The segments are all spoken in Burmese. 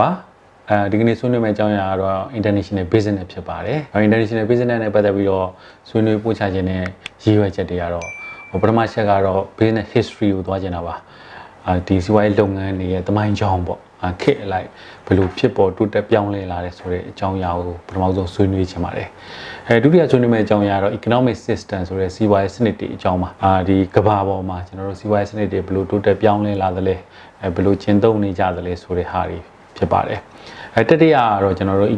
ပါအဲဒီကနေ့ဆွေးနွေးမယ့်အကြောင်းအရာကတော့ international business ဖြစ်ပါတယ်။ international business နဲ့ပတ်သက်ပြီးတော့ဆွေးနွေးပို့ချခြင်းနဲ့ရည်ရွယ်ချက်တွေကတော့ဟိုပထမချက်ကတော့ business history ကိုသွားကျင်တာပါ။အဲဒီစီးပွားရေးလုပ်ငန်းတွေရဲ့တမိုင်းကြောင်းပေါ့။ခေတ်အလိုက်ဘယ်လိုဖြစ်ပေါ်တိုးတက်ပြောင်းလဲလာတဲ့ဆိုတဲ့အကြောင်းအရာကိုပထမဆုံးဆွေးနွေးချင်ပါတယ်။အဲဒုတိယဆွေးနွေးမယ့်အကြောင်းအရာကတော့ economic system ဆိုတဲ့စီးပွားရေးစနစ်တွေအကြောင်းပါ။အာဒီကမ္ဘာပေါ်မှာကျွန်တော်တို့စီးပွားရေးစနစ်တွေဘယ်လိုတိုးတက်ပြောင်းလဲလာသလဲအဲဘယ်လိုကျင့်သုံးနေကြသလဲဆိုတဲ့ဟာတွေ ဖြစ်ပါတယ်။အဲတတိယကတော့ကျွန်တော်တို့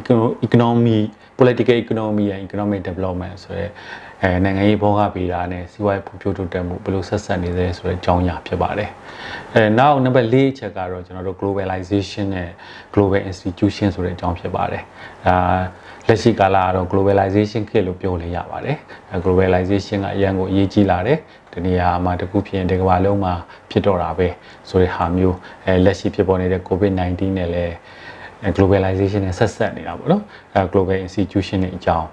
economy political economy and economic development ဆိုတဲ့အဲနိုင်ငံရေးဘောကဗေဒနဲ့စီးပွားရေးဖွံ့ဖြိုးတိုးတက်မှုဘယ်လိုဆက်ဆက်နေသလဲဆိုတဲ့အကြောင်းအရာဖြစ်ပါတယ်။အဲနောက်နံပါတ်၄အချက်ကတော့ကျွန်တော်တို့ globalization နဲ့ global institution ဆိုတဲ့အကြောင်းဖြစ်ပါတယ်။ဒါ လက်ရှိကာလကတော့ globalization ခေတ်လို့ပြောလို့ရပါတယ်။ globalization ကအရန်ကိုအရေးကြီးလာတယ်။ဒီနေရာမှာတခုဖြစ်ရင်ဒီကမ္ဘာလုံးမှာဖြစ်တော့တာပဲဆိုတဲ့ဟာမျိုးအဲလက်ရှိဖြစ်ပေါ်နေတဲ့ COVID-19 နဲ့လည်း globalization နဲ့ဆက်ဆက်နေတာပေါ့နော်အဲ global institution တွေအကြောင်း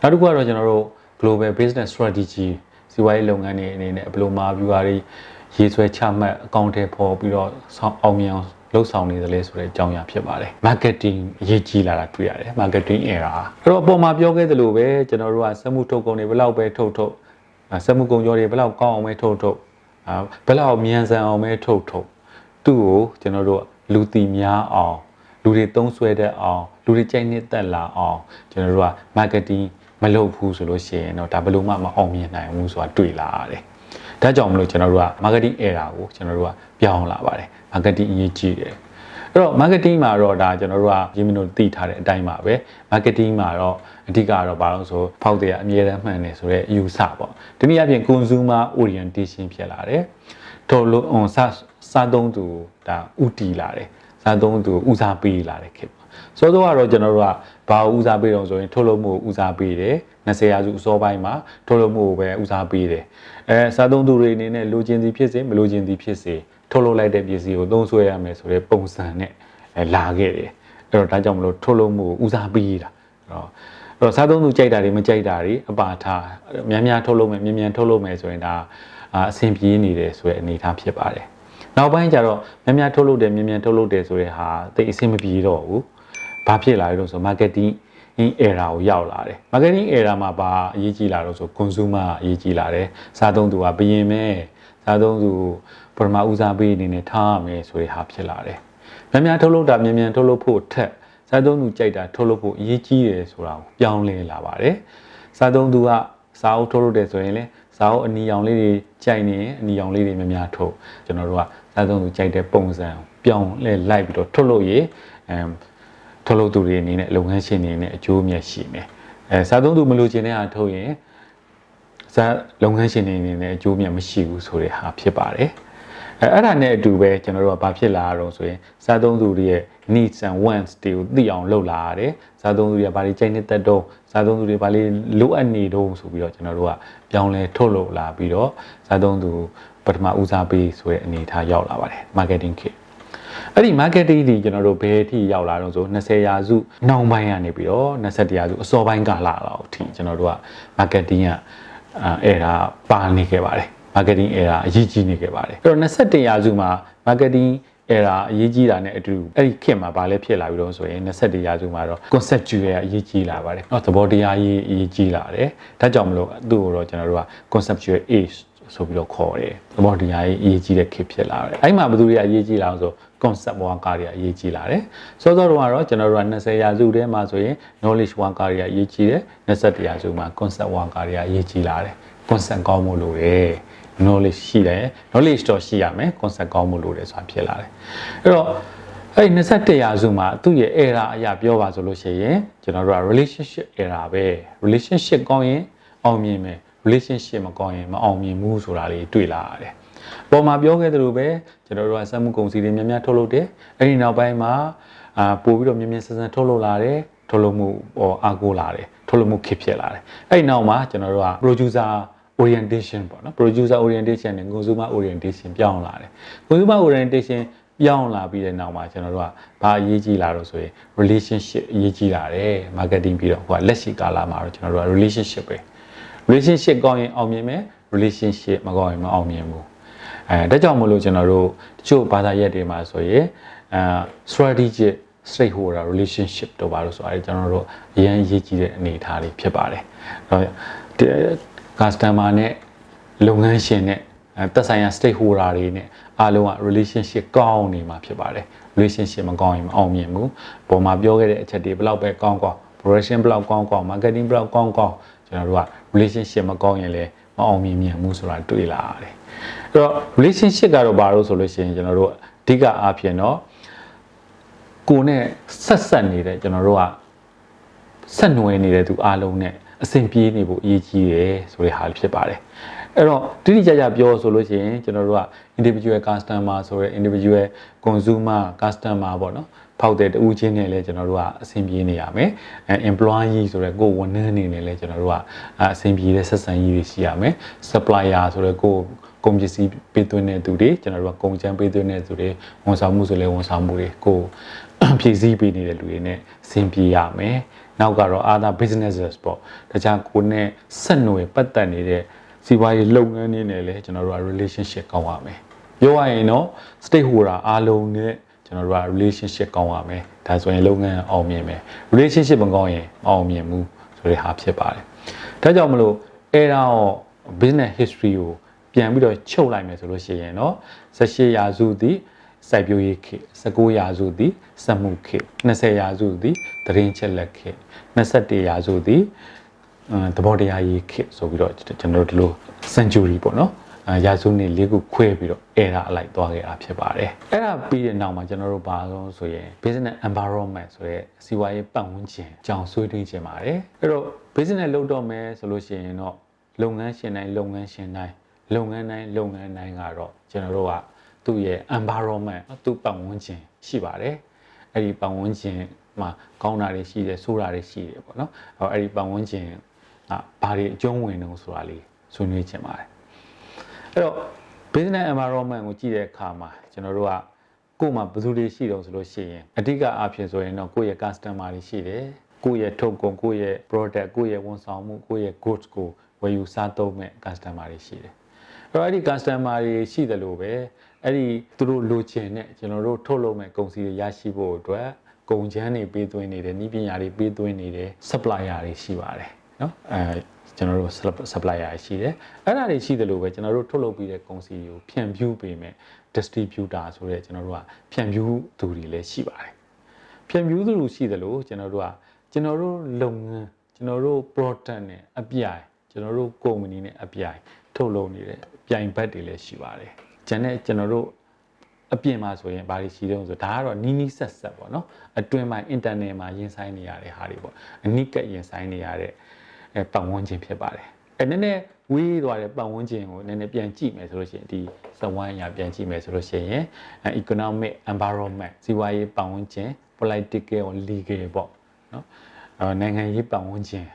နောက်တစ်ခုကတော့ကျွန်တော်တို့ global business strategy စီးပွားရေးလုပ်ငန်းတွေအနေနဲ့ဘယ်လိုမှာ view တွေရေးဆွဲချမှတ်အကောင့်ထဲပေါ်ပြီးတော့ဆောင်အောင်မြင်အောင် လှုပ်ဆောင်နေသလဲဆိုတဲ့အကြောင်းအရာဖြစ်ပါတယ် marketing အရေးကြီးလာတာတွေ့ရတယ် marketing era အဲ့တော့အပေါ်မှာပြောခဲ့သလိုပဲကျွန်တော်တို့ကစက်မှုထုတ်ကုန်တွေဘယ်လောက်ပဲထုတ်ထုတ်စက်မှုကုန်ကျော်တွေဘယ်လောက်ကောင်းအောင်ပဲထုတ်ထုတ်ဘယ်လောက်မြန်ဆန်အောင်ပဲထုတ်ထုတ်သူ့ကိုကျွန်တော်တို့လူတီများအောင်လူတွေသုံးဆွဲတတ်အောင်လူတွေကြိုက်နှစ်သက်လာအောင်ကျွန်တော်တို့က marketing မလုပ်ဘူးဆိုလို့ရှိရင်တော့ဒါဘယ်လိုမှမအောင်မြင်နိုင်ဘူးဆိုတာတွေ့လာရတယ်။ ဒါကြောင့်မလို့ကျွန်တော်တို့က marketing era ကိုကျွန်တော်တို့ကပြောင်းလာပါတယ်။ marketing အရေးကြီးတယ်။အဲ့တော့ marketing မှာတော့ဒါကျွန်တော်တို့ကရင်းမလို့သိထားတဲ့အတိုင်းပါပဲ marketing မှာတော့အဓိကတော့ဘာလို့ဆိုဖောက်တဲ့အမြဲတမ်းမှန်တယ်ဆိုတော့အယူဆပေါ့။ဒီနည်းအားဖြင့် consumer orientation ဖြစ်လာတယ်။တော်လို့ on စစားသုံးသူဒါဥတီလာတယ်။စားသုံးသူဦးစားပေးလာတယ်ခင်စောစောကတော့ကျွန်တော်တို့က ဘာဦးစားပေးတော့ဆိုရင်ထုတ်လုပ်မှုဦးစားပေးတယ်20ရာစုအစောပိုင်းမှာထုတ်လုပ်မှုကိုပဲဦးစားပေးတယ်အဲစားသုံးသူတွေအနေနဲ့လိုချင်သည်ဖြစ်စေမလိုချင်သည်ဖြစ်စေထုတ်လုပ်လိုက်တဲ့ပစ္စည်းကိုသုံးစွဲရမယ်ဆိုတဲ့ပုံစံနဲ့လာခဲ့တယ်အဲ့တော့ဒါကြောင့်မလို့ထုတ်လုပ်မှုကိုဦးစားပေးတာအဲ့တော့အဲ့တော့စားသုံးသူကြိုက်တာတွေမကြိုက်တာတွေအပါထားများများထုတ်လုပ်မယ်မြန်မြန်ထုတ်လုပ်မယ်ဆိုရင်ဒါအဆင်ပြေနေတယ်ဆိုတဲ့အနေအထားဖြစ်ပါတယ်နောက်ပိုင်းကျတော့များများထုတ်လုပ်တယ်မြန်မြန်ထုတ်လုပ်တယ်ဆိုတဲ့ဟာတိတ်အဆင်မပြေတော့ဘူး ဘာဖြစ်လာလဲလို့ဆို marketing era ကိုရောက်လာတယ် marketing era မှာဘာအရေးကြီးလာလို့ဆို consumer အရေးကြီးလာတယ်စားသုံးသူကဘယင်မဲ့စားသုံးသူပထမဦးစားပေးအနေနဲ့ထားရမယ်ဆိုတဲ့ဟာဖြစ်လာတယ်များများထုတ်လုပ်တာမြန်မြန်ထုတ်လုပ်ဖို့ထက်စားသုံးသူကြိုက်တာထုတ်လုပ်ဖို့အရေးကြီးတယ်ဆိုတာကိုပြောင်းလဲလာပါတယ်စားသုံးသူကစားအုပ်ထုတ်လုပ်တယ်ဆိုရင်လည်းစားအုပ်အနီရောင်လေးတွေကြိုက်နေရင်အနီရောင်လေးတွေများများထုတ်ကျွန်တော်တို့ကစားသုံးသူကြိုက်တဲ့ပုံစံပြောင်းလဲလိုက်ပြီးတော့ထုတ်လို့ရေအမ် ထုတ်လုပ်သူတွေအနေနဲ့လုပ်ငန်းရှင်တွေနဲ့အကျိုးအမြတ်ရှိမယ်အဲစားသုံးသူမလိုချင်တဲ့ဟာထုတ်ရင်စားလုပ်ငန်းရှင်တွေအနေနဲ့အကျိုးအမြတ်မရှိဘူးဆိုတဲ့ဟာဖြစ်ပါတယ်အဲအဲ့ဒါနဲ့အတူပဲကျွန်တော်တို့ကဘာဖြစ်လာရတော့ဆိုရင်စားသုံးသူတွေရဲ့ needs and wants တွေကိုသိအောင်လုပ်လာရတယ်စားသုံးသူတွေကဘာတွေကြိုက်နေတတ်တော့စားသုံးသူတွေဘာတွေလိုအပ်နေတော့ဆိုပြီးတော့ကျွန်တော်တို့ကပြောင်းလဲထုတ်လုပ်လာပြီးတော့စားသုံးသူပထမဦးစားပေးဆိုတဲ့အနေအထားရောက်လာပါတယ် marketing kit အဲ့ဒီ marketing ဒီကျွန်တော်တို့ဘယ်အထိရောက်လာတော့ဆို20ရာစုနှောင်းပိုင်းကနေပြီးတော့21ရာစုအစောပိုင်းကလာတော့အထိကျွန်တော်တို့က marketing ကအဲဒါပါနေခဲ့ပါတယ် marketing era အရေးကြီးနေခဲ့ပါတယ်အဲ့တော့21ရာစုမှာ marketing era အရေးကြီးတာနဲ့အတူအဲ့ဒီခေတ်မှာဗာလဲဖြစ်လာပြီးတော့ဆိုရင်21ရာစုမှာတော့ conceptual အရေးကြီးလာပါတယ်။နော်သဘောတရားရေးအရေးကြီးလာတယ်။ဒါကြောင့်မလို့သူ့ကိုတော့ကျွန်တော်တို့က conceptual age ဆိုပြီးတော့ခေါ်တယ်။သဘောတရားရေးအရေးကြီးတဲ့ခေတ်ဖြစ်လာတယ်။အဲ့မှာဘယ်သူတွေအရေးကြီးလာအောင်ဆို concept worker တွေအရေးကြီးလာတယ်စောစောတုန်းကတော့ကျွန်တော်တို့က20ရာစုထဲမှာဆိုရင် knowledge worker တွေအရေးကြီးတယ်21ရာစုမှာ concept worker တွေအရေးကြီးလာတယ် concept ကောင်းမှုလို့တယ် knowledge ရှိတယ် knowledge တော့ရှိရမယ် concept ကောင်းမှုလို့တယ်ဆိုတာဖြစ်လာတယ်အဲ့တော့အဲ့ဒီ21ရာစုမှာသူ့ရဲ့ era အရာပြောပါဆိုလို့ရှိရင်ကျွန်တော်တို့က relationship era ပဲ relationship ကောင်းရင်အောင်မြင်မယ် relationship မကောင်းရင်မအောင်မြင်ဘူးဆိုတာလေးတွေ့လာရတယ်။ ပေါ်မှာပြောခဲ့သလိုပဲကျွန်တော်တို့ကစက်မှုကုန်စည်တွေများများထုတ်လုပ်တယ်။အဲ့ဒီနောက်ပိုင်းမှာအာပို့ပြီးတော့မြင်မြင်ဆန်ဆန်ထုတ်လုပ်လာတယ်။ထုတ်လုပ်မှုဟောအားကိုးလာတယ်။ထုတ်လုပ်မှုခစ်ဖြစ်လာတယ်။အဲ့ဒီနောက်မှာကျွန်တော်တို့က producer orientation ပေါ့နော် producer orientation နဲ့ consumer orientation ပြောင်းလာတယ် consumer orientation ပြောင်းလာပြီးတဲ့နောက်မှာကျွန်တော်တို့ကဘာအရေးကြီးလာတော့ဆိုရင် relationship အရေးကြီးလာတယ် marketing ပြီးတော့ဟိုကလက်ရှိကာလမှာတော့ကျွန်တော်တို့က relationship ပဲ relationship ကောင်းရင်အောင်မြင်မယ် relationship မကောင်းရင်မအောင်မြင်ဘူး အဲဒါကြောင့်မလို့ကျွန်တော်တို့တချို့ဘာသာရပ်တွေမှာဆိုရင်အဲ strategic stakeholder relationship တို့ပါလို့ဆိုအဲ့ကျွန်တော်တို့အရင်အရေးကြီးတဲ့အနေအထားတွေဖြစ်ပါတယ်အဲ့တော့ customer နဲ့လုပ်ငန်းရှင်နဲ့သက်ဆိုင်ရာ stakeholder တွေနဲ့အားလုံးက relationship ကောင်းနေမှာဖြစ်ပါတယ် relationship မကောင်းရင်မအောင်မြင်ဘူးပုံမှာပြောခဲ့တဲ့အချက်တွေဘယ်လောက်ပဲကောင်းကောင်း production ဘယ်လောက်ကောင်းကောင်း marketing ဘယ်လောက်ကောင်းကောင်းကျွန်တော်တို့က relationship မကောင်းရင်လည်း မအောင်မြင်မြန်ဘူးဆိုတာတွေ့လာရတယ်အဲ့တော့ relationship ကတော့ဘာလို့ဆိုလို့ရှိရင်ကျွန်တော်တို့အဓိကအားဖြင့်တော့ကိုယ်နဲ့ဆက်ဆက်နေတဲ့ကျွန်တော်တို့ကဆက်နွယ်နေတဲ့သူအားလုံးနဲ့အဆင်ပြေနေဖို့အရေးကြီးတယ်ဆိုတဲ့ဟာဖြစ်ပါတယ်အဲ့တော့တိတိကျကျပြောဆိုလို့ရှိရင်ကျွန်တော်တို့က individual customer ဆိုတဲ့ individual consumer customer ပေါ့နော် ဖောက်တဲ့တူးချင်းနဲ့လည်းကျွန်တော်တို့ကအဆင်ပြေနေရမယ်အဲ employee ဆိုတဲ့ကိုယ်ဝန်ထမ်းအနေနဲ့လည်းကျွန်တော်တို့ကအဆင်ပြေတဲ့ဆက်ဆံရေးတွေရှိရမယ် supplier ဆိုတဲ့ကိုယ်ကုန်ပစ္စည်းပေးသွင်းတဲ့သူတွေကျွန်တော်တို့ကကုန်ချမ်းပေးသွင်းတဲ့သူတွေဝန်ဆောင်မှုဆိုလဲဝန်ဆောင်မှုတွေကိုဖြည့်ဆည်းပေးနေတဲ့လူတွေနဲ့ဆင်ပြေရမယ်နောက်ကတော့ other businesses ပေါ့ဒါကြောင့်ကိုယ်နဲ့ဆက်နွယ်ပတ်သက်နေတဲ့စီးပွားရေးလုပ်ငန်းတွေနဲ့လည်းကျွန်တော်တို့က relationship ကောင်းရမယ်ပြောရရင်တော့ stakeholder အားလုံးနဲ့ ကျွန်တော်တို့က relationship ကောင်းရမယ်ဒါဆိုရင်လုပ်ငန်းအောင်မြင်မယ် relationship မကောင်းရင်မအောင်မြင်ဘူးဆိုတဲ့ဟာဖြစ်ပါတယ်ဒါကြောင့်မလို့အဲ့ဒါတော့ business history ကိုပြန်ပြီးတော့ချုပ်လိုက်မယ်ဆိုလို့ရှိရင်เนาะ18ရာစုသည်စိုက်ပျိုးရေးခေတ်19ရာစုသည်စက်မှုခေတ်20ရာစုသည်သတင်းချက်လက်ခေတ်21ရာစုသည်အဲသဘောတရားရေးခေတ်ဆိုပြီးတော့ကျွန်တော်တို့ဒီလို century ပေါ့နော်အဲ ရာစုနှစ်လေးခုခွဲပြီးတော့အဲ့ဒါအလိုက်သွားခဲ့တာဖြစ်ပါတယ်အဲ့ဒါပြီးတဲ့နောက်မှာကျွန်တော်တို့ဘာလို့ဆိုရင် business environment ဆိုတဲ့စီးပွားရေးပတ်ဝန်းကျင်အကြောင်းဆွေးနွေးခြင်းပါတယ်အဲ့တော့ business လုပ်တော့မယ်ဆိုလို့ရှိရင်တော့လုပ်ငန်းရှင်တိုင်းလုပ်ငန်းရှင်တိုင်းလုပ်ငန်းတိုင်းလုပ်ငန်းတိုင်းကတော့ကျွန်တော်တို့ကသူ့ရဲ့ environment သူ့ပတ်ဝန်းကျင်ရှိပါတယ်အဲ့ဒီပတ်ဝန်းကျင်မှာကောင်းတာတွေရှိတယ်ဆိုးတာတွေရှိတယ်ပေါ့နော်အဲ့ဒီပတ်ဝန်းကျင်ကဘာတွေအကျုံးဝင်တော့ဆိုတာလေးဆွေးနွေးခြင်းပါတယ် အဲ့တော့ business environment ကိုကြည့်တဲ့အခါမှာကျွန်တော်တို့ကကိုယ်မှာဘယ်သူတွေရှိတော့ဆိုလို့ရှိရင်အဓိကအားဖြင့်ဆိုရင်တော့ကိုယ့်ရဲ့ customer တွေရှိတယ်ကိုယ့်ရဲ့ထုတ်ကုန်ကိုယ့်ရဲ့ product ကိုယ့်ရဲ့ဝန်ဆောင်မှုကိုယ့်ရဲ့ goods ကိုဝယ်ယူစားသုံးမဲ့ customer တွေရှိတယ်။အဲ့တော့အဲ့ဒီ customer တွေရှိတယ်လို့ပဲအဲ့ဒီသူတို့လိုချင်တဲ့ကျွန်တော်တို့ထုတ်လုပ်မဲ့ကုန်စည်တွေရရှိဖို့အတွက်ကုန်ချမ်းတွေပေးသွင်းနေတယ်၊နှီးပညာတွေပေးသွင်းနေတယ် supplier တွေရှိပါတယ်နော်အဲ ကျွန်တော်တို့ supplier ရှိတယ်အဲ့ဒါတွေရှိတယ်လို့ပဲကျွန်တော်တို့ထုတ်လုပ်ပြီးတဲ့ကုန်စည်ကိုဖြန့်ဖြူးပေးမယ် distributor ဆိုတဲ့ကျွန်တော်တို့ကဖြန့်ဖြူးသူတွေလည်းရှိပါတယ်ဖြန့်ဖြူးသူတွေရှိတယ်လို့ကျွန်တော်တို့ကကျွန်တော်တို့လုပ်ငန်းကျွန်တော်တို့ product နဲ့အပြိုင်ကျွန်တော်တို့ company နဲ့အပြိုင်ထုတ်လုပ်နေတဲ့ပြိုင်ဘက်တွေလည်းရှိပါတယ်ကျန်တဲ့ကျွန်တော်တို့အပြင်မှာဆိုရင်ဘာတွေရှိတုံးဆိုဒါကတော့နီးနီးဆက်ဆက်ပေါ့နော်အတွင်းမှာ internet မှာရင်ဆိုင်နေရတဲ့ဟာတွေပေါ့အနိကရင်ဆိုင်နေရတဲ့အဲ ပတ်ဝန်းကျင်ဖြစ်ပါတယ်အဲနည်းနည်းဝေးသွားတဲ့ပတ်ဝန်းကျင်ကိုနည်းနည်းပြန်ကြည့်မယ်ဆိုလို့ရှိရင်ဒီစဝိုင်းအရာပြန်ကြည့်မယ်ဆိုလို့ရှိရင် economic environment စီးပွားရေးပတ်ဝန်းကျင် political or legal ပေါ့နော်အဲနိုင်ငံရေးပတ်ဝန်းကျင်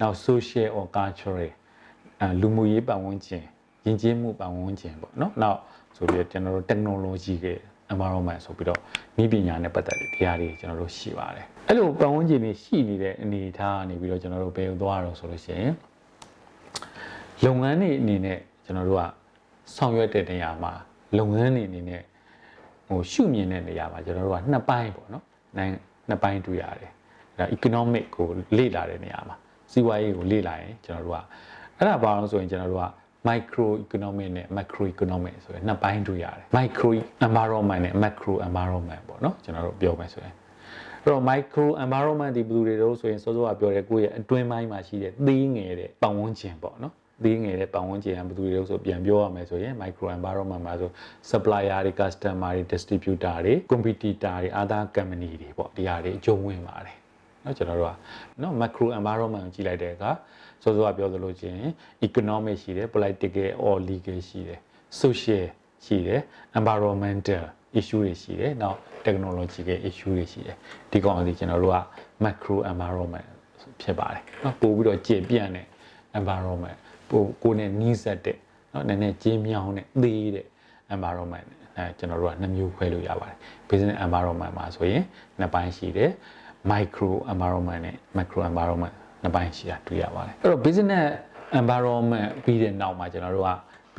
နောက် social or cultural အဲလူမှုရေးပတ်ဝန်းကျင်ယဉ်ကျေးမှုပတ်ဝန်းကျင်ပေါ့နော်နောက်ဆိုပြီးကျွန်တော်တို့ technology က environment ဆိုပြီးတော့ဤပညာနဲ့ပတ်သက်တဲ့တရားတွေကျွန်တော်တို့ရှိပါတယ် အဲ့လိုပတ်ဝန်းကျင်တွေရှိနေတဲ့အနေအထားကနေပြီးတော့ကျွန်တော်တို့ဘယ်လိုသွားရတော့ဆိုလို့ရှိရင်လုပ်ငန်းတွေအနေနဲ့ကျွန်တော်တို့ကဆောင်ရွက်တဲ့နေရာမှာလုပ်ငန်းတွေအနေနဲ့ဟိုရှုမြင်တဲ့နေရာမှာကျွန်တော်တို့ကနှစ်ပိုင်းပေါ့နော်နိုင်နှစ်ပိုင်းတွေ့ရတယ်ဒါ economic ကိုလေ့လာတဲ့နေရာမှာစီးပွားရေးကိုလေ့လာရင်ကျွန်တော်တို့ကအဲ့ဒါဘာလို့ဆိုရင်ကျွန်တော်တို့က micro economic နဲ့ macro economic ဆိုရင်နှစ်ပိုင်းတွေ့ရတယ် micro environment နဲ့ macro environment ပေါ့နော်ကျွန်တော်တို့ပြောမယ်ဆိုရင် အဲ့တော့ micro environment ဒီဘယ်လိုတွေတော့ဆိုရင်စောစောကပြောတဲ့ကိုယ့်ရဲ့အတွင်းပိုင်းမှာရှိတဲ့သေးငယ်တဲ့ပတ်ဝန်းကျင်ပေါ့နော်သေးငယ်တဲ့ပတ်ဝန်းကျင်ကဘယ်သူတွေလို့ဆိုပြန်ပြောရမယ်ဆိုရင် micro environment မှာဆို supplier တွေ customer တွေ distributor တွေ competitor တွေ other company တွေပေါ့ဒီဟာတွေအကျုံးဝင်ပါတယ်เนาะကျွန်တော်တို့ကเนาะ macro environment ကိုကြည့်လိုက်တဲ့အခါစောစောကပြောသလိုချင်း economic ရှိတယ် political or legal ရှိတယ် social ရှိတယ် environmental issue တွေရှိတယ်နောက် technological issue တွေရှိတယ်ဒီကောင်စီကျွန်တော်တို့က macro environment ဖြစ်ပါတယ်နော်ပို့ပြီးတော့ကျေပြန့်တဲ့ environment ပို့ကိုယ်နဲ့နှီးစပ်တဲ့နော်နည်းနည်းကြေးမြောင်းတဲ့သေးတဲ့ environment အဲကျွန်တော်တို့ကနှမျိုးခွဲလို့ရပါတယ် business environment မှာဆိုရင်နှစ်ပိုင်းရှိတယ် micro environment နဲ့ macro environment နှစ်ပိုင်းရှိတာတွေ့ရပါတယ်အဲ့တော့ business environment ပြီးတဲ့နောက်မှာကျွန်တော်တို့က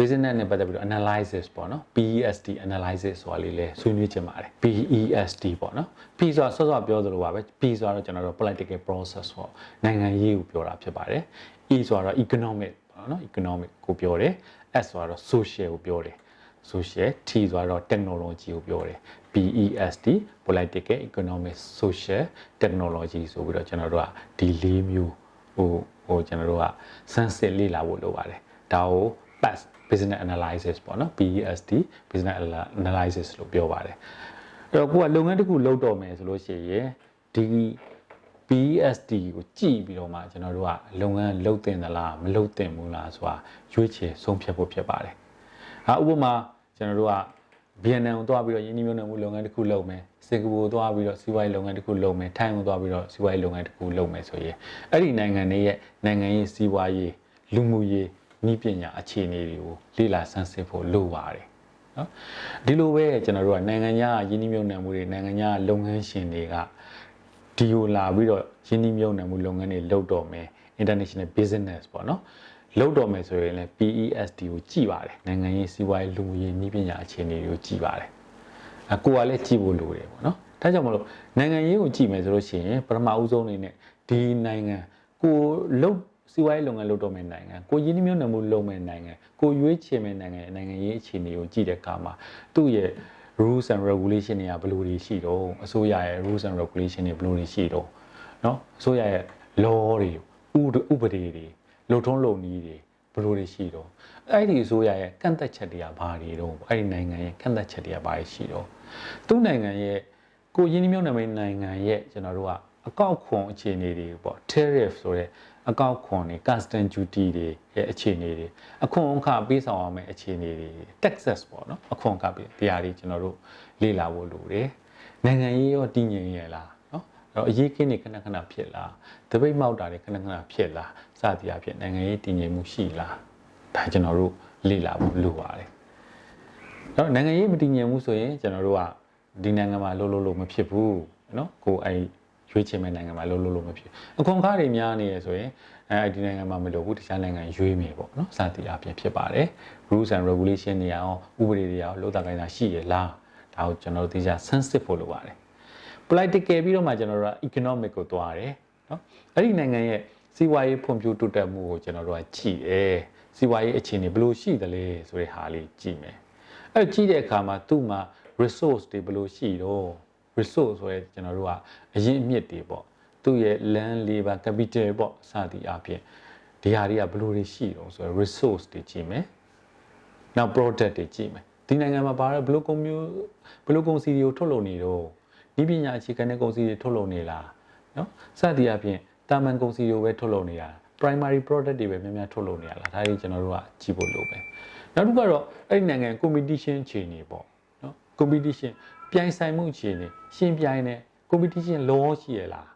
business နဲ့ပတ်သက်ပြီးတော့ analysis ပေါ့နော် PEST analysis ဆိုတာလေးလဲဆွေးနွေးချင်ပါတယ် PEST ပေါ့နော် P ဆိုတာဆော့ဆော့ပြောသလိုပါပဲ P ဆိုတာတော့ကျွန်တော်တို့ political process ပေါ့နိုင်ငံရေးကိုပြောတာဖြစ်ပါတယ် E ဆိုတာတော့ economic ပေါ့နော် economic ကိုပြောတယ် S ဆိုတာတော့ social ကိုပြောတယ် social T ဆိုတာတော့ technology ကိုပြောတယ် PEST political economic social technology ဆိုပြီးတော့ကျွန်တော်တို့ကဒီ၄မျိုးဟိုဟိုကျွန်တော်တို့ကစမ်းစစ်လေ့လာဖို့လိုပါတယ်ဒါကို PAS business analysis ပေါ့နော် PEST business analysis လို့ပြောပါတယ်အဲ့တော့ကိုကလုပ်ငန်းတစ်ခုလုပ်တော့မယ်ဆိုလို့ရှိရင်ဒီ PEST ကိုကြည့်ပြီးတော့မှကျွန်တော်တို့ကလုပ်ငန်းလုပ်တင်သလားမလုပ်တင်ဘူးလားဆိုတာရွေးချယ်ဆုံးဖြတ်ဖို့ဖြစ်ပါတယ်။ဟာဥပမာကျွန်တော်တို့ကဗီယက်နမ်ကိုသွားပြီးတော့ယင်းနှမျိုးနယ်မှုလုပ်ငန်းတစ်ခုလုပ်မယ်စင်ကာပူသွားပြီးတော့စီးပွားရေးလုပ်ငန်းတစ်ခုလုပ်မယ်ထိုင်းကိုသွားပြီးတော့စီးပွားရေးလုပ်ငန်းတစ်ခုလုပ်မယ်ဆိုရင်အဲ့ဒီနိုင်ငံတွေရဲ့နိုင်ငံရေးစီးပွားရေးလူမှုရေး ဤပညာအခြေအနေတွေကိုလေ့လာဆန်းစစ်ဖို့လိုပါတယ်နော်ဒီလိုပဲကျွန်တော်တို့ကနိုင်ငံခြားယင်းနှမျိုးနယ်မှုတွေနိုင်ငံခြားလုပ်ငန်းရှင်တွေကဒီကိုလာပြီးတော့ရင်းနှီးမြှုပ်နှံမှုလုပ်ငန်းတွေလုပ်တော့မယ် international business ပေါ့နော်လုပ်တော့မယ်ဆိုရင်လည်း PESD ကိုကြည့်ပါတယ်နိုင်ငံရေးစီးပွားရေးလူမှုရေးနည်းပညာအခြေအနေတွေကိုကြည့်ပါတယ်အကိုကလည်းကြည့်ဖို့လိုတယ်ပေါ့နော်ဒါကြောင့်မလို့နိုင်ငံရေးကိုကြည့်မယ်ဆိုလို့ရှိရင်ပထမဦးဆုံးအနေနဲ့ဒီနိုင်ငံကိုလုပ် စီးပွားရေးလုပ်ငန်းလုပ်တော့မယ့်နိုင်ငံကိုရင်းနှီးမြှုပ်နှံမှုလုပ်မယ့်နိုင်ငံကိုရွေးချယ်မယ့်နိုင်ငံနိုင်ငံရေးအခြေအနေကိုကြည့်တဲ့အခါမှာသူ့ရဲ့ rules and regulation တွေကဘယ်လိုတွေရှိတော့အစိုးရရဲ့ rules and regulation တွေဘယ်လိုတွေရှိတော့เนาะအစိုးရရဲ့ law တွေဥပဒေတွေလုံထုံးလုံနည်းတွေဘယ်လိုတွေရှိတော့အဲ့ဒီအစိုးရရဲ့ကန့်သက်ချက်တွေကဘာတွေတော့အဲ့ဒီနိုင်ငံရဲ့ကန့်သက်ချက်တွေကဘာတွေရှိတော့သူ့နိုင်ငံရဲ့ကိုရင်းနှီးမြှုပ်နှံမယ့်နိုင်ငံရဲ့ကျွန်တော်တို့က အကောက်ခွန်အခြေအနေတွေပေါ့ tariff ဆိုတဲ့အကောက်ခွန်တွေ custom duty တွေရဲ့အခြေအနေတွေအခွန်အခပေးဆောင်ရမယ့်အခြေအနေတွေ taxes ပေါ့နော်အခွန်အခပေးတရားတွေကျွန်တော်တို့လေ့လာဖို့လိုတယ်နိုင်ငံရေးရောတည်ငြိမ်ရလားနော်အဲ့တော့အရေးခင်းတွေခဏခဏဖြစ်လားတပိတ်မောက်တာတွေခဏခဏဖြစ်လားစသည်အဖြစ်နိုင်ငံရေးတည်ငြိမ်မှုရှိလားဒါကျွန်တော်တို့လေ့လာဖို့လိုပါတယ်အဲ့တော့နိုင်ငံရေးမတည်ငြိမ်မှုဆိုရင်ကျွန်တော်တို့ကဒီနိုင်ငံမှာလုံးလုံးလို့မဖြစ်ဘူးနော်ကိုယ်အဲ့ ရွေးချယ်မဲ့နိုင်ငံမှာလုံးလုံးလို့မဖြစ်အခွန်ကားတွေများနေရဆိုရင်အဲဒီနိုင်ငံမှာမလိုဘူးတခြားနိုင်ငံရွေးမယ်ပေါ့နော်စသည်အပြင်ဖြစ်ပါတယ် rules and regulation တွေရောဥပဒေတွေရောလို့တာကိုင်းတာရှိရလားဒါကိုကျွန်တော်တို့သိချာ sensitive ဖို့လိုပါတယ် political ပြီးတော့မှကျွန်တော်တို့က economic ကိုသွားတယ်နော်အဲ့ဒီနိုင်ငံရဲ့စီးပွားရေးဖွံ့ဖြိုးတိုးတက်မှုကိုကျွန်တော်တို့ကကြည့်တယ်စီးပွားရေးအခြေအနေဘယ်လိုရှိသလဲဆိုတဲ့ဟာလေးကြည့်မယ်အဲ့ကြည့်တဲ့အခါမှာသူ့မှာ resource တွေဘယ်လိုရှိတော့ resource ဆိုရဲကျွန်တော်တို့ကအရင်အမြစ်တွေပေါ့သူ့ရဲ့ land labor capital ပေါ့စသည်အပြင်ဒီဟာတွေကဘယ်လိုတွေရှိတော့ဆိုရယ် resource တွေကြည့်မယ်နောက် product တွေကြည့်မယ်ဒီနိုင်ငံမှာဘာလဲဘယ်လိုကုန်မျိုးဘယ်လိုကုန်စည်တွေကိုထုတ်လုပ်နေတော့ဤပညာအခြေခံတဲ့ကုန်စည်တွေထုတ်လုပ်နေလားနော်စသည်အပြင်တာမန်ကုန်စည်တွေပဲထုတ်လုပ်နေတာ primary product တွေပဲများများထုတ်လုပ်နေရလားဒါတွေကျွန်တော်တို့ကကြည့်ဖို့လိုပဲနောက်တစ်ခုကတော့အဲ့ဒီနိုင်ငံ competition အခြေအနေပေါ့နော် competition ပြိုင်ဆိုင်မှုအခြေအနေရှင်ပြိုင်နေ competition လောရှိရလား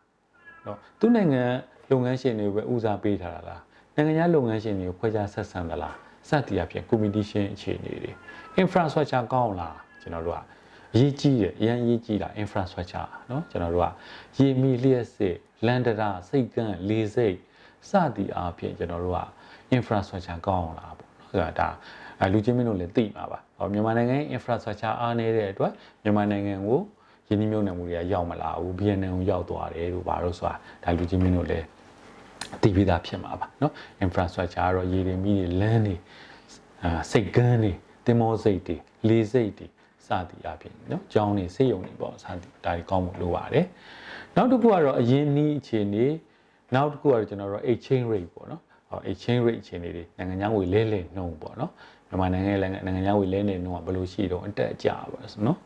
နော်သူနိုင်ငံလုပ်ငန်းရှင်တွေပဲဦးစားပေးထားတာလားနိုင်ငံခြားလုပ်ငန်းရှင်တွေကိုခွဲခြားဆက်ဆံသလားစသည်အဖြစ် competition အခြေအနေတွေ infrastructure ကောင်းလားကျွန်တော်တို့ကအရေးကြီးတယ်အရင်အရေးကြီးတာ infrastructure เนาะကျွန်တော်တို့ကရေမီလျှက်စစ်လန်ဒရာစိတ်ကန်းလေစိတ်စသည်အဖြစ်ကျွန်တော်တို့က infrastructure ကောင်းလားပေါ့နော်ဆိုတာဒါ လူချင်းမင်းတို့လည်းသိမှာပါ။ဟောမြန်မာနိုင်ငံ infrastructure အားနည်းတဲ့အတွက်မြန်မာနိုင်ငံကိုရင်းနှီးမြှုပ်နှံမှုတွေကရောက်မလာဘူး။ BNN ကိုရောက်သွားတယ်လို့ဘာလို့ဆိုတာဒါလူချင်းမင်းတို့လည်းသိပြီးသားဖြစ်မှာပါနော် infrastructure ကတော့ရေတွေမီးတွေလမ်းတွေအာစိတ်ကန်းတွေတင်မောစိတ်တွေလေစိတ်တွေစသည်အပြင်နော်ကြောင်းတွေစိတ်ယုံတွေပေါ့စသည်ဒါတွေကောင်းဖို့လိုပါတယ်နောက်တစ်ခုကတော့အရင်နှီးအခြေအနေနောက်တစ်ခုကတော့ကျွန်တော်တို့ exchange rate ပေါ့နော် exchange rate အခြေအနေတွေနိုင်ငံခြားငွေလဲလှယ်နှုန်းပေါ့နော်မြန်မာနိုင်ငံရဲ့နိုင်ငံခြားငွေလဲလှယ်နှုန်းကဘယ်လိုရှိတော့အတက်အကျပါဆိုနော်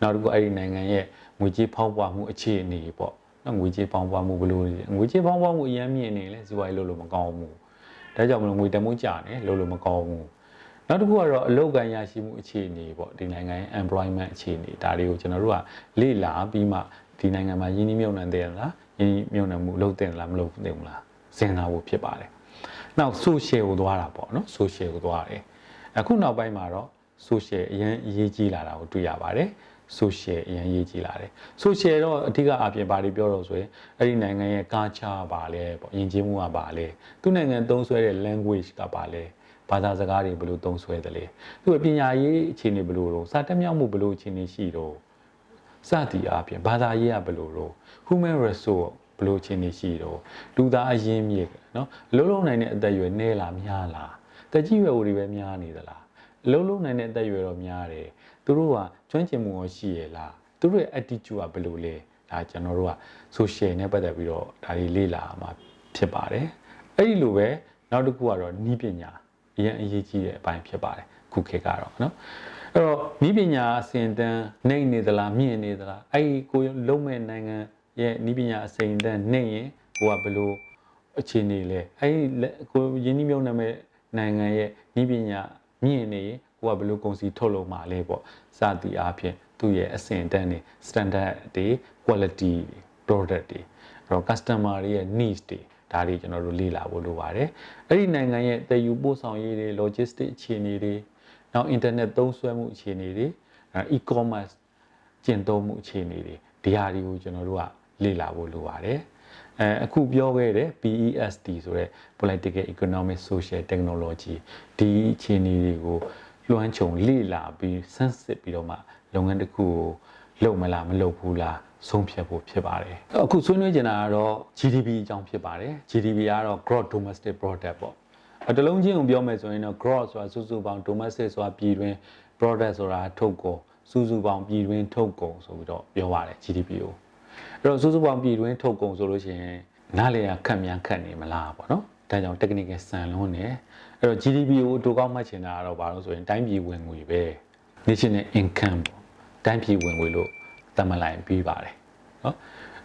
နောက်တစ်ခုအဲ့ဒီနိုင်ငံရဲ့ငွေကြေးဖောင်းပွားမှုအခြေအနေပေါ့နော်ငွေကြေးဖောင်းပွားမှုဘယ်လိုငွေကြေးဖောင်းပွားမှုအရင်မြင့်နေလဲစီးပွားရေးလို့လို့မကောင်းဘူးဒါကြောင့်မလို့ငွေတမိုးကျနေလို့လို့မကောင်းဘူးနောက်တစ်ခုကတော့အလုပ်ကိုင်ရရှိမှုအခြေအနေပေါ့ဒီနိုင်ငံရဲ့ employment အခြေအနေဒါတွေကိုကျွန်တော်တို့ကလေ့လာပြီးမှဒီနိုင်ငံမှာယင်းနှမြုံနှံတဲ့လားယင်းမြုံနှံမှုလုပ်တဲ့လားမလုပ်တဲ့ဘူးလားစဉ်းစားဖို့ဖြစ်ပါတယ် နောက် social ကိုသွားတာပေါ့နော် social ကိုသွားတယ်အခုနောက်ပိုင်းမှာတော့ social အရင်အရေးကြီးလာတာကိုတွေ့ရပါတယ် social အရင်ရေးကြည့်လာတယ် social တော့အဓိကအပြင်ဘာတွေပြောတော့ဆိုရင်အဲ့ဒီနိုင်ငံရဲ့ culture ပါလဲပေါ့ယဉ်ကျေးမှုကပါလဲသူ့နိုင်ငံသုံးဆွဲတဲ့ language ကပါလဲဘာသာစကားတွေဘယ်လိုသုံးဆွဲတယ်လဲသူ့ပညာရေးအခြေအနေဘယ်လိုတော့စာတက်မြောက်မှုဘယ်လိုအခြေအနေရှိတော့စသည်အားဖြင့်ဘာသာရေးကဘယ်လိုတော့ human resource ဘယ်လိုအခြေအနေရှိတော့လူသားအရင်းမြစ် နော်အလုံးလုံးနိုင်တဲ့အသက်အရွယ်နည်းလားများလားတက်ကြီးရွယ်တွေပဲများနေသလားအလုံးလုံးနိုင်တဲ့အသက်အရွယ်တော့များတယ်သူတို့ကကျွမ်းကျင်မှုရောရှိရလားသူတို့ရဲ့ attitude ကဘယ်လိုလဲဒါကျွန်တော်တို့က social နဲ့ပတ်သက်ပြီးတော့ဒါတွေလေ့လာမှာဖြစ်ပါတယ်အဲ့ဒီလိုပဲနောက်တစ်ခုကတော့နီးပညာအရင်အရေးကြီးတဲ့အပိုင်းဖြစ်ပါတယ်ခုခေတ်ကတော့နော်အဲ့တော့နီးပညာအစဉ်တန်းနေနေသလားမြင့်နေသလားအဲ့ဒီကိုလုံးမဲ့နိုင်ငံရဲ့နီးပညာအစဉ်တန်းနေရင်ကိုကဘယ်လို အခြေအနေလဲအဲ့ဒီကိုယင်းနှီးမြုံနာမဲ့နိုင်ငံရဲ့နီးပညာမြင့်နေရင်ကိုကဘယ်လိုကုန်စည်ထုတ်လုပ်မှာလဲပေါ့စသည်အားဖြင့်သူ့ရဲ့အဆင့်အတန်းတွေ standard တွေ quality product တွေအဲ့တော့ customer တွေရဲ့ needs တွေဒါတွေကျွန်တော်တို့လေ့လာဖို့လိုပါတယ်အဲ့ဒီနိုင်ငံရဲ့တည်ယူပို့ဆောင်ရေးတွေ logistic အခြေအနေတွေနောက် internet သုံးစွဲမှုအခြေအနေတွေ e-commerce ကျင့်သုံးမှုအခြေအနေတွေဒီဟာတွေကိုကျွန်တော်တို့ကလေ့လာဖို့လိုပါတယ် အဲအခုပြောခဲ့တဲ့ PEST ဆိုတဲ့ political economic social technology ဒီအခြေအနေတွေကိုလွှမ်းခြုံလေ့လာပြီးဆန်းစစ်ပြီးတော့မှလုပ်ငန်းတစ်ခုကိုလုပ်မလားမလုပ်ဘူးလားဆုံးဖြတ်ဖို့ဖြစ်ပါတယ်အခုဆွေးနွေးကြတာကတော့ GDP အကြောင်းဖြစ်ပါတယ် GDP ကတော့ gross domestic product ပေါ့အတလုံးချင်းကိုပြောမယ်ဆိုရင်တော့ gross ဆိုတာစုစုပေါင်း domestic ဆိုတာပြည်တွင်း product ဆိုတာထုတ်ကုန်စုစုပေါင်းပြည်တွင်းထုတ်ကုန်ဆိုပြီးတော့ပြောပါတယ် GDP ကို အဲ့တော့စုစုပေါင်းပြည်တွင်းထုတ်ကုန်ဆိုလို့ရှိရင်နားလေရခက်မြန်ခက်နေမလားပေါ့နော်ဒါကြောင့် technical စံလုံးနေအဲ့တော့ GDP ကိုအတူကောက်မှတ်ချင်တာကတော့ဘာလို့ဆိုရင်တိုင်းပြည်ဝင်ငွေပဲ national income ပေါ့တိုင်းပြည်ဝင်ငွေလို့သတ်မှတ်လိုက်ပြီးပါတယ်နော်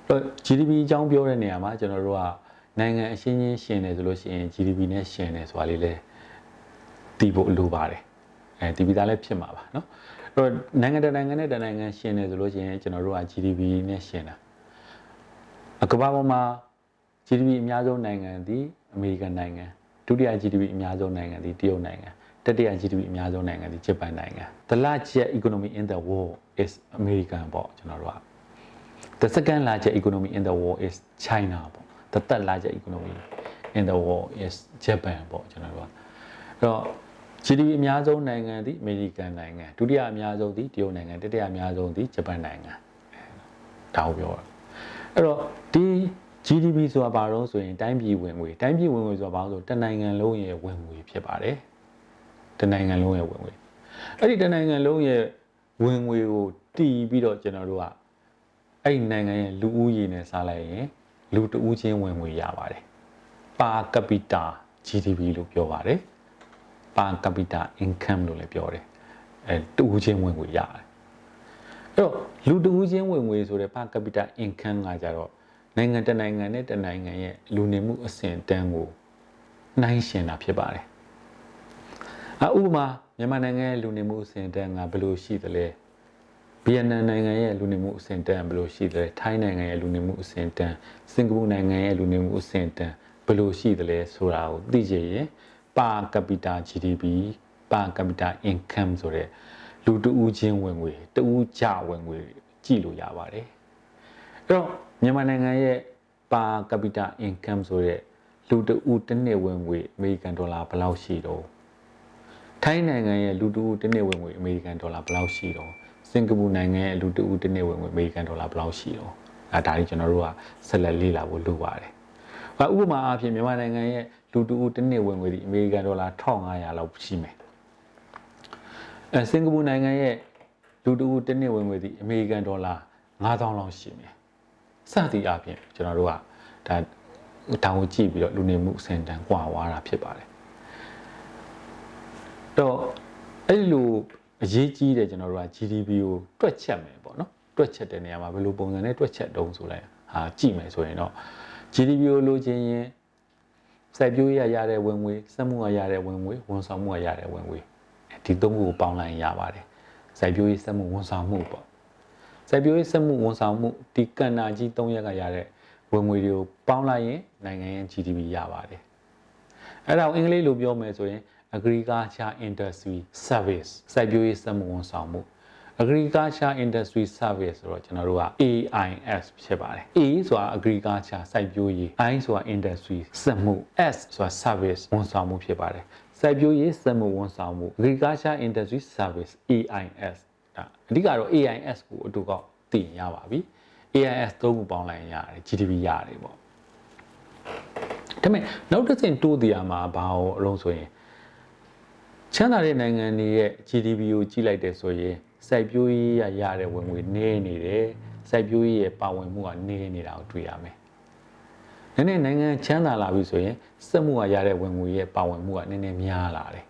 အဲ့တော့ GDP အကြောင်းပြောတဲ့နေရာမှာကျွန်တော်တို့ကနိုင်ငံအချင်းချင်းရှင်တယ်ဆိုလို့ရှိရင် GDP နဲ့ရှင်တယ်ဆိုတာလေးလဲတည်ဖို့လိုပါတယ်အဲတည်ပြီးသားလည်းဖြစ်မှာပါနော်အဲ့ တော့နိုင်ငံတစ်နိုင်ငံနဲ့တစ်နိုင်ငံရှင်တယ်ဆိုလို့ရှိရင်ကျွန်တော်တို့က GDP နဲ့ရှင်တာအကမ္ဘာပေါ်မှာ GDP အများဆုံးနိုင်ငံသည်အမေရိကန်နိုင်ငံဒုတိယ GDP အများဆုံးနိုင်ငံသည်တရုတ်နိုင်ငံတတိယ GDP အများဆုံးနိုင်ငံသည်ဂျပန်နိုင်ငံ The largest economy in the world is American ပေါ့ကျွန်တော်တို့က The second largest economy in the world is China ပေါ့ The third largest economy in the world is Japan ပေါ့ကျွန်တော်တို့ကအဲ့တော့ GDP အများဆုံးနိုင်ငံသည်အမေရိကန်နိုင်ငံဒုတိယအများဆုံးသည်တရုတ်နိုင်ငံတတိယအများဆုံးသည်ဂျပန်နိုင်ငံဒါကိုပြောတာအဲ့တော့ဒီ GDP ဆိုတာဘာလို့ဆိုရင်တိုင်းပြည်ဝင်ငွေတိုင်းပြည်ဝင်ငွေဆိုတာဘာလို့ဆိုတနိုင်ငံလုံးရဲ့ဝင်ငွေဖြစ်ပါတယ်တနိုင်ငံလုံးရဲ့ဝင်ငွေအဲ့ဒီတနိုင်ငံလုံးရဲ့ဝင်ငွေကိုတည်ပြီးတော့ကျွန်တော်တို့ကအဲ့ဒီနိုင်ငံရဲ့လူဦးရေနဲ့စားလိုက်ရင်လူတဦးချင်းဝင်ငွေရပါတယ် per capita GDP လို့ပြောပါတယ် per capita income လို့လည်းပြောတယ်အဲတဦးချင်းဝင်ငွေရတယ်အဲ့တော့လူတဦးချင်းဝင်ငွေဆိုတဲ့ per capita income ကကြတော့နိုင်ငံတစ်နိုင်ငံနဲ့တစ်နိုင်ငံရဲ့လူနေမှုအဆင့်တန်းကိုနှိုင်းယှဉ်တာဖြစ်ပါတယ်။အဥပမာမြန်မာနိုင်ငံရဲ့လူနေမှုအဆင့်တန်းကဘယ်လိုရှိသလဲ။ဗီယက်နမ်နိုင်ငံရဲ့လူနေမှုအဆင့်တန်းဘယ်လိုရှိသလဲ။ထိုင်းနိုင်ငံရဲ့လူနေမှုအဆင့်တန်းစင်ကာပူနိုင်ငံရဲ့လူနေမှုအဆင့်တန်းဘယ်လိုရှိသလဲဆိုတာကိုသိကြရင် per capita GDP per capita income ဆိုတဲ့လူတဦးချင်းဝင်ငွေတဦးကြဝင်ငွေကြည့်လို့ရပါတယ်။အဲ့တော့မြန်မာနိုင်ငံရဲ့ per capita income ဆိုတဲ့လူတဦးတစ်နှစ်ဝင်ငွေအမေရိကန်ဒေါ်လာဘယ်လောက်ရှိတော့ထိုင်းနိုင်ငံရဲ့လူတဦးတစ်နှစ်ဝင်ငွေအမေရိကန်ဒေါ်လာဘယ်လောက်ရှိတော့စင်ကာပူနိုင်ငံရဲ့လူတဦးတစ်နှစ်ဝင်ငွေအမေရိကန်ဒေါ်လာဘယ်လောက်ရှိတော့အဲဒါကြီးကျွန်တော်တို့ကဆက်လက်လေ့လာဖို့လိုပါတယ်။ဘာဥပမာအားဖြင့်မြန်မာနိုင်ငံရဲ့ လူတဦးတစ်နှစ်ဝင်ငွေဒီအမေရိကန်ဒေါ်လာ1500လောက်ရှိမယ်။အဲစင်ကာပူနိုင်ငံရဲ့လူတဦးတစ်နှစ်ဝင်ငွေဒီအမေရိကန်ဒေါ်လာ9000လောက်ရှိမယ်။စသည်အားဖြင့်ကျွန်တော်တို့ကဒါတောင်းကြည့်ပြီးတော့လူနေမှုအဆင့်တန်းကွာဝါတာဖြစ်ပါတယ်တော့အဲ့လိုအရေးကြီးတယ်ကျွန်တော်တို့က GDP ကိုတွက်ချက်မယ်ပေါ့နော်တွက်ချက်တဲ့နေရာမှာဘယ်လိုပုံစံနဲ့တွက်ချက်တုံးဆိုလိုက်ဟာကြည့်မယ်ဆိုရင်တော့ GDP ကိုလိုချင်ရင် စိုက်ပျိုးရရတဲ့ဝင်ငွေစက်မှုကရတဲ့ဝင်ငွေဝန်ဆောင်မှုကရတဲ့ဝင်ငွေဒီသုံးခုကိုပေါင်းလိုက်ရင်ရပါတယ်စိုက်ပျိုးရေးစက်မှုဝန်ဆောင်မှုပေါ့စိုက်ပျိုးရေးစက်မှုဝန်ဆောင်မှုဒီကဏ္ဍကြီး၃ရက်ကရတဲ့ဝင်ငွေတွေကိုပေါင်းလိုက်ရင်နိုင်ငံရဲ့ GDP ရပါတယ်အဲ့ဒါကိုအင်္ဂလိပ်လိုပြောမယ်ဆိုရင် agriculture industry service စိုက်ပျိုးရေးစက်မှုဝန်ဆောင်မှု agriculture industry service ဆိုတော့ကျွန်တော်တို့က AIS ဖြစ်ပါတယ် A ဆိုတာ agriculture စိုက်ပျိုးရေး I ဆိုတာ industry စက်မှု S ဆိုတာ service ဝန်ဆောင်မှုဖြစ်ပါတယ်စိုက်ပျိုးရေးစက်မှုဝန်ဆောင်မှု Agriculture Industry Service AIS ဒါအဓိကတော့ AIS ကိုအတူကောက်သိရင်ရပါပြီ AIS သုံးခုပေါင်းလိုက်ရင်ရတယ် GDP ရတယ်ပေါ့ဒါပေမဲ့နောက်တစ်ဆင့်တိုးတည်ရမှာဘာလို့အလုံးဆိုရင်ချမ်းသာတဲ့နိုင်ငံတွေရဲ့ GDP ကိုကြည့်လိုက်တယ်ဆိုရင် စိုက်ပျိုးရေးရရတဲ့ဝင်ငွေနည်းနေတယ်စိုက်ပျိုးရေးရဲ့ပါဝင်မှုကနည်းနေတာကိုတွေ့ရမယ်နည်းနည်းနိုင်ငံချမ်းသာလာပြီဆိုရင်စက်မှုကရတဲ့ဝင်ငွေရဲ့ပါဝင်မှုကနည်းနည်းများလာတယ်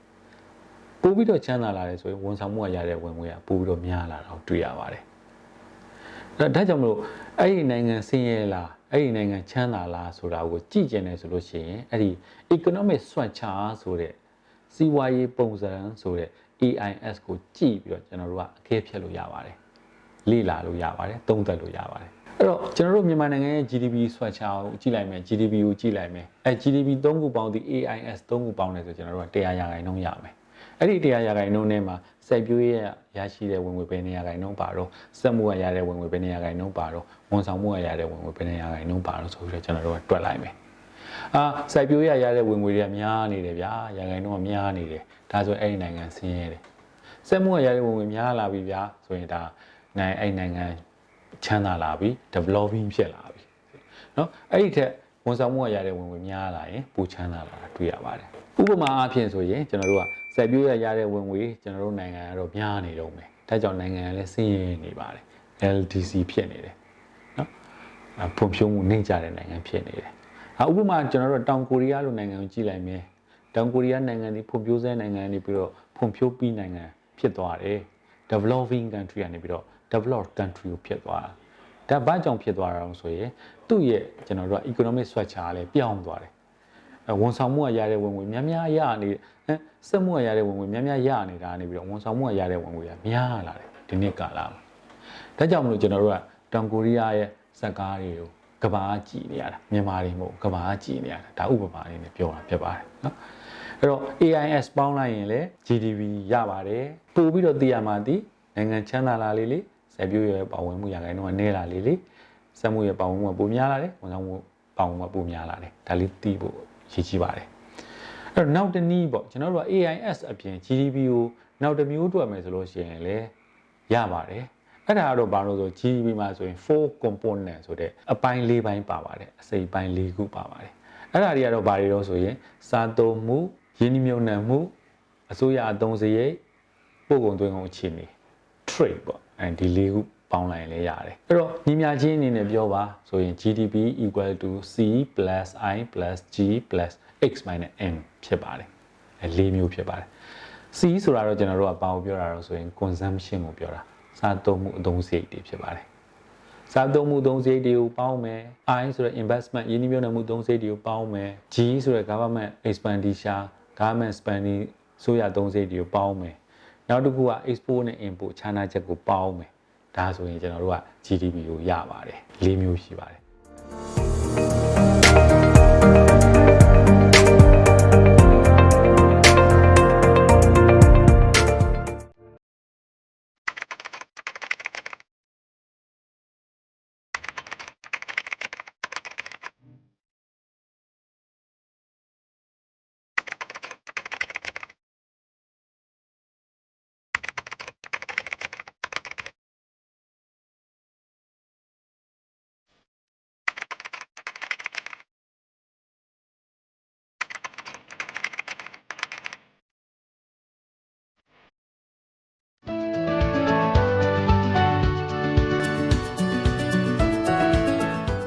။ပို့ပြီးတော့ချမ်းသာလာတယ်ဆိုရင်ဝန်ဆောင်မှုကရတဲ့ဝင်ငွေကပို့ပြီးတော့များလာတာကိုတွေ့ရပါတယ်။ဒါဒါကြောင့်မလို့အဲ့ဒီနိုင်ငံဆင်းရဲလားအဲ့ဒီနိုင်ငံချမ်းသာလားဆိုတာကိုကြည့်ကျင်တယ်ဆိုလို့ရှိရင်အဲ့ဒီ economic structure ဆိုတဲ့စီးပွားရေးပုံစံဆိုတဲ့ AIS ကိုကြည့်ပြီးတော့ကျွန်တော်တို့ကအကဲဖြတ်လို့ရပါတယ်။လေ့လာလို့ရပါတယ်သုံးသပ်လို့ရပါတယ်အဲ့တော့ကျွန်တော်တို့မြန်မာနိုင်ငံရဲ့ GDP ဆွတ်ချာကိုကြည့်လိုက်မယ် GDP ကိုကြည့်လိုက်မယ်အဲ GDP 3ခုပေါင်းဒီ AIS 3ခုပေါင်းတယ်ဆိုကျွန်တော်တို့က100ရာခိုင်နှုန်းရမယ်အဲ့ဒီ100ရာခိုင်နှုန်းထဲမှာစိုက်ပျိုးရေးရရှိတဲ့ဝင်ငွေပဲနေရာခိုင်နှုန်းပါတော့စက်မှုကရတဲ့ဝင်ငွေပဲနေရာခိုင်နှုန်းပါတော့ဝန်ဆောင်မှုကရတဲ့ဝင်ငွေပဲနေရာခိုင်နှုန်းပါတော့ဆိုပြီးတော့ကျွန်တော်တို့ကတွက်လိုက်မယ် အာစိုက်ပျိုးရရတဲ့ဝင်ငွေတွေကများနေတယ်ဗျာရာခိုင်နှုန်းကများနေတယ်ဒါဆိုအဲ့ဒီနိုင်ငံဆင်းရဲတယ်စက်မှုကရတဲ့ဝင်ငွေများလာပြီဗျာဆိုရင်ဒါနိုင်အဲ့နိုင်ငံချမ်းသာလာပြီ developing ဖြစ်လာပြီเนาะအဲ့ဒီထက်ဝန်ဆောင်မှုကရတဲ့ဝင်ငွေများလာရင်ပိုချမ်းသာလာတာတွေ့ရပါတယ်ဥပမာအားဖြင့်ဆိုရင်ကျွန်တော်တို့ကစိုက်ပျိုးရရတဲ့ဝင်ငွေကျွန်တော်တို့နိုင်ငံကတော့များနေတော့မယ်ဒါကြောင့်နိုင်ငံကလည်းဆင်းရဲနေပါတယ် LDC ဖြစ်နေတယ်เนาะအဖွံ့ဖြိုးမှုနှိမ့်ကြတဲ့နိုင်ငံဖြစ်နေတယ်ဟာ ဥပမာကျွန်တော်တို့တောင်ကိုရီးယားလိုနိုင်ငံကိုကြည့်လိုက်မယ်တောင်ကိုရီးယားနိုင်ငံဒီဖွံ့ဖြိုးဆဲနိုင်ငံနေပြီးတော့ဖွံ့ဖြိုးပြီးနိုင်ငံဖြစ်သွားတယ် developing country ကနေပြီးတော့ developed country ကိုဖြစ်သွားတာဒါဘာကြောင့်ဖြစ်သွားတာလဲဆိုရင်သူ့ရဲ့ကျွန်တော်တို့က economic structure ကလည်းပြောင်းသွားတယ်အဲဝန်ဆောင်မှုကရတဲ့ဝင်ငွေများများရနေဟမ်စက်မှုကရတဲ့ဝင်ငွေများများရနေတာနေပြီးတော့ဝန်ဆောင်မှုကရတဲ့ဝင်ငွေကများလာတယ်ဒီနှစ်ကာလမှာဒါကြောင့်မလို့ကျွန်တော်တို့ကတောင်ကိုရီးယားရဲ့ဇက်ကားတွေကို ကဘာကြည့်နေရတာမြန်မာတွေမဟုတ်ကဘာကြည့်နေရတာဒါဥပမာလေးနဲ့ပြောတာဖြစ်ပါတယ်နော်အဲ့တော့ AIS ပေါင်းလိုက်ရင်လည်း GDP ရပါတယ်ပို့ပြီးတော့သိရမှာဒီနိုင်ငံချမ်းသာလာလေးလေးဆက်ပြိုးရဲ့ပါဝင်မှုရခိုင်တော့နည်းလာလေးလေးစက်မှုရဲ့ပါဝင်မှုကပိုများလာတယ်ဝန်ဆောင်မှုပါဝင်မှုပိုများလာတယ်ဒါလေးသိဖို့ရည်ကြီးပါတယ်အဲ့တော့နောက်တစ်နည်းပေါ့ကျွန်တော်တို့က AIS အပြင် GDP ကိုနောက်တစ်မျိုးတွက်မယ်ဆိုလို့ရှိရင်လည်းရပါတယ် အဲ့ဒါကတော့ဘာလို့ဆို GDP မှာဆိုရင်4 component ဆိုတဲ့အပိုင်း၄ပိုင်းပါပါတယ်အစိပ်ပိုင်း၄ခုပါပါတယ်အဲ့ဒါတွေကတော့ဘာတွေတော့ဆိုရင်စာသုံးမှုရင်းနှီးမြှုပ်နှံမှုအစိုးရအသုံးစရိတ်ပို့ကုန်သွင်းကုန်အခြေအနေ trade ပေါ့အဲဒီ၄ခုပေါင်းလိုက်ရင်လည်းရတယ်အဲ့တော့ညီမြချင်းအနေနဲ့ပြောပါဆိုရင် GDP equal to C i G x n ဖြစ်ပါတယ်အဲ၄မျိုးဖြစ်ပါတယ် C ဆိုတာတော့ကျွန်တော်တို့ကဘာကိုပြောတာတော့ဆိုရင် consumption ကိုပြောတာ စားသုံးမှုအသုံးစရိတ်တွေဖြစ်ပါတယ်စားသုံးမှုသုံးစရိတ်တွေကိုပေါင်းမယ် I ဆိုတဲ့ investment ယင်းနှိမ့်မြှုပ်နှံမှုသုံးစရိတ်တွေကိုပေါင်းမယ် G ဆိုတဲ့ government expenditure government spending ဆိုရသုံးစရိတ်တွေကိုပေါင်းမယ်နောက်တစ်ခုက export နဲ့ import ခြားနာချက်ကိုပေါင်းမယ်ဒါဆိုရင်ကျွန်တော်တို့က GDP ကိုရပါတယ်၄မျိုးရှိပါတယ်